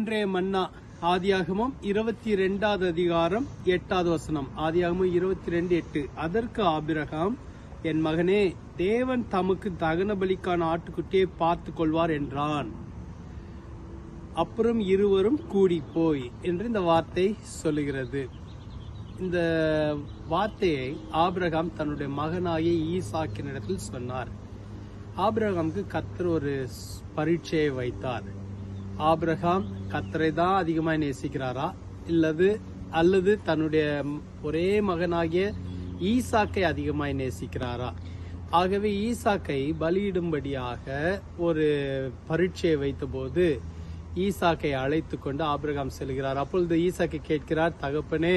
ஆதியாகமம் இருபத்தி ரெண்டாவது அதிகாரம் எட்டாவது வசனம். ஆதியாகமம் இருபத்தி ரெண்டு எட்டு. அதற்கு ஆபிரகாம் என் மகனே தேவன் தமக்கு தகன பலிக்கான ஆட்டுக்குட்டியை பார்த்து கொள்வார் என்றான். அப்புறம் இருவரும் கூடி போய் என்று இந்த வார்த்தை சொல்லுகிறது. இந்த வார்த்தையை ஆபிரகாம் தன்னுடைய மகனாகிய ஈசாக்கினிடத்தில் சொன்னார். ஆபிரகாமுக்கு கத்தர் ஒரு பரீட்சையை வைத்தார். ஆப்ரஹாம் கத்தரை தான் அதிகமாக நேசிக்கிறாரா? இல்லது அல்லது தன்னுடைய ஒரே மகனாகிய ஈசாக்கை அதிகமாய் நேசிக்கிறாரா? ஆகவே ஈசாக்கை பலியிடும்படியாக ஒரு பரீட்சையை வைத்தபோது ஈசாக்கை அழைத்து கொண்டு ஆபிரகாம் செல்கிறார். அப்பொழுது ஈசாக்கை கேட்கிறார் தகப்பனே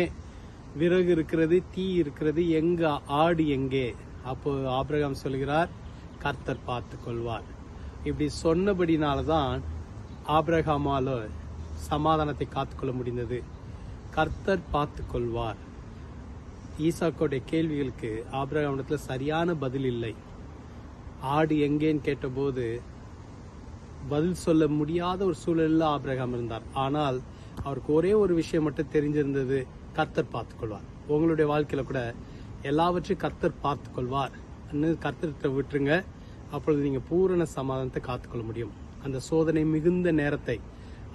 விறகு இருக்கிறது தீ இருக்கிறது எங்க ஆடு எங்கே? அப்போ ஆபிரகாம் சொல்கிறார் கர்த்தர் பார்த்து கொள்வார் இப்படி சொன்னபடினால்தான் ஆபிரகாமால சமாதானத்தை காத்துக்கொள்ள முடிந்தது. கர்த்தர் பார்த்து கொள்வார் ஈசாக்கோடைய கேள்விகளுக்கு ஆபிரகாமிடத்துல சரியான பதில் இல்லை. ஆடு எங்கேன்னு கேட்டபோது பதில் சொல்ல முடியாத ஒரு சூழலில் ஆபிரகாம் இருந்தார். ஆனால் அவருக்கு ஒரே ஒரு விஷயம் மட்டும் தெரிஞ்சிருந்தது. கர்த்தர் பார்த்துக்கொள்வார். உங்களுடைய வாழ்க்கையில் கூட எல்லாவற்றையும் கர்த்தர் பார்த்துக்கொள்வார். கர்த்தர்கிட்ட விட்டுருங்க. அப்பொழுது நீங்கள் பூரண சமாதானத்தை காத்துக்கொள்ள முடியும். அந்த சோதனை மிகுந்த நேரத்தை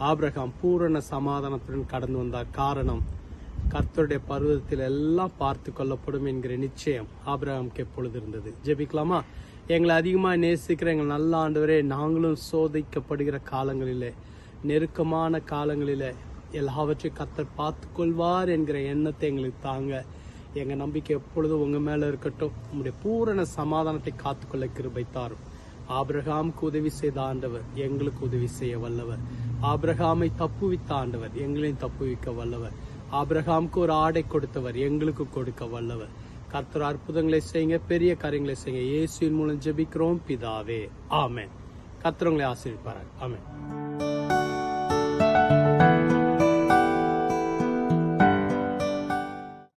ஆபிரகாம் பூரண சமாதானத்துடன் கடந்து வந்தார். காரணம் கர்த்தருடைய பருவத்தில் எல்லாம் பார்த்து கொள்ளப்படும் என்கிற நிச்சயம் ஆபிரகாமுக்கு எப்பொழுது இருந்தது. ஜெபிக்கலாமா? எங்களை அதிகமாக நேசிக்கிற எங்கள் நல்ல ஆண்டவரே நாங்களும் சோதிக்கப்படுகிற காலங்களிலே நெருக்கமான காலங்களிலே எல்லாவற்றையும் கர்த்தர் பார்த்து கொள்வார் என்கிற எண்ணத்தை எங்களுக்கு தாங்க. எங்கள் நம்பிக்கை எப்பொழுதும் உங்கள் மேலே இருக்கட்டும். உங்களுடைய பூரண சமாதானத்தை காத்துக்கொள்ள கிருபை தாரும். ஆபிரகாமுக்கு உதவி செய்த ஆண்டவர் எங்களுக்கு உதவி செய்ய வல்லவர். ஆபிரகாமை தப்புவித்த ஆண்டவர் எங்களையும் தப்புவிக்க வல்லவர். ஆபிரகாமுக்கு ஒரு ஆடை கொடுத்தவர் எங்களுக்கு கொடுக்க வல்லவர். கர்த்தர் அற்புதங்களை செய்யுங்க பெரிய காரியங்களை செய்யுங்க. இயேசுவின் மூலம் ஜெபிக்கிறோம் பிதாவே. ஆமேன். கர்த்தர் உங்களை ஆமேன்.